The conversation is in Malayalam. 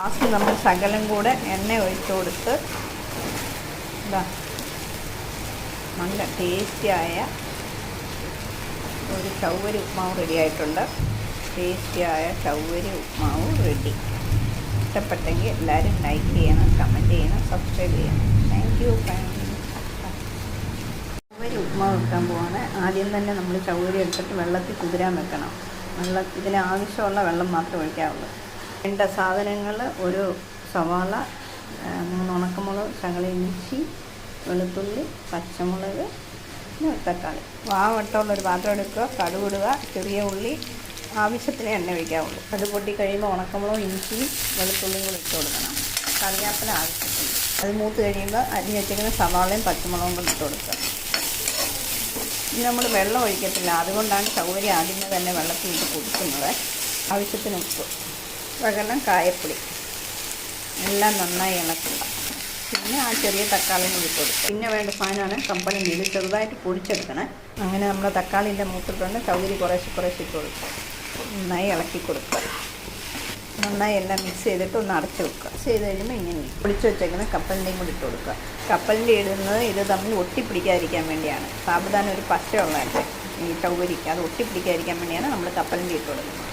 ലാസ്റ്റ് നമ്മൾ ശകലം കൂടെ എണ്ണ ഒഴിച്ചു കൊടുത്ത് ഇതാ നല്ല ടേസ്റ്റിയായ ഒരു ചൗവരി ഉപ്മാവ് റെഡി ആയിട്ടുണ്ട്. ടേസ്റ്റിയായ ചൗവരി ഉപ്മാവ് റെഡി ഇഷ്ടപ്പെട്ടെങ്കിൽ എല്ലാവരും ലൈക്ക് ചെയ്യണം കമന്റ് ചെയ്യണം സബ്സ്ക്രൈബ് ചെയ്യണം. താങ്ക് യു ചൗവരി ഉപ്മാവ് വെക്കാൻ പോവാണ്. ആദ്യം തന്നെ നമ്മൾ ചൗവരി എടുത്തിട്ട് വെള്ളത്തിൽ കുതിരാൻ വെക്കണം. വെള്ളം ഇതിന് ആവശ്യമുള്ള വെള്ളം മാത്രമേ ഒഴിക്കാവുള്ളൂ. വേണ്ട സാധനങ്ങൾ ഒരു സവാള ആ, മൂന്ന് ഉണക്കമുളക് ശകല ഇഞ്ചി വെളുത്തുള്ളി പച്ചമുളക് പിന്നെ തക്കാളി. ഒരു പാത്രം എടുക്കുക കടുകിടുക ചെറിയ ഉള്ളി ആവശ്യത്തിന് എണ്ണ ഒഴിക്കാവുള്ളൂ. അത് പൊട്ടി കഴിയുമ്പോൾ ഉണക്കമുളകും ഇഞ്ചിയും വെളുത്തുള്ളിയും കൂടി ഇട്ട് കൊടുക്കണം. കറിവേപ്പില ആവശ്യത്തിന്. അത് മൂത്ത് കഴിയുമ്പോൾ അരിഞ്ഞ് വെച്ചിരിക്കുന്ന സവാളയും പച്ചമുളകും കൂടി ഇട്ട് കൊടുക്കുക. ഇനി നമ്മൾ വെള്ളം ഒഴിക്കത്തില്ല. അതുകൊണ്ടാണ് സൗകര്യം ആദ്യമേ തന്നെ വെള്ളത്തിൽ ഇട്ട് കൊടുക്കുന്നത്. ആവശ്യത്തിന് ഉപ്പ്. പകരം കായപ്പൊടി. എല്ലാം നന്നായി ഇളക്കുക. പിന്നെ ആ ചെറിയ തക്കാളിയും കൂടി കൊടുക്കുക. പിന്നെ വേണ്ട സാധനമാണ് കമ്പനി നീൽ ചെറുതായിട്ട് പൊടിച്ചെടുക്കണേ. അങ്ങനെ നമ്മൾ തക്കാളിന്റെ മൂത്തിട്ടുണ്ട് സൗകര്യം കുറേശ്ശെ കുറേശ്ശെ ഇട്ട് കൊടുക്കുക. നന്നായി ഇളക്കി കൊടുക്കുക. നന്നായി എല്ലാം മിക്സ് ചെയ്തിട്ട് ഒന്ന് അടച്ച് വെക്കുക. മിക്സ് ചെയ്ത് കഴിയുമ്പോൾ ഇങ്ങനെ പൊളിച്ച് വെച്ചേക്കുന്ന കപ്പലിന്റെയും കൂടി ഇട്ട് കൊടുക്കുക. കപ്പലിന്റെ ഇടുന്നത് ഇത് തമ്മിൽ ഒട്ടിപ്പിടിക്കാതിരിക്കാൻ വേണ്ടിയാണ്. സാബുദാന ഒരു പച്ചയുള്ളതല്ലേ ഈ ചൗകരിക്ക് അത് ഒട്ടിപ്പിടിക്കാതിരിക്കാൻ വേണ്ടിയാണ് നമ്മൾ കപ്പലിന്റെ ഇട്ട് കൊടുക്കുന്നത്.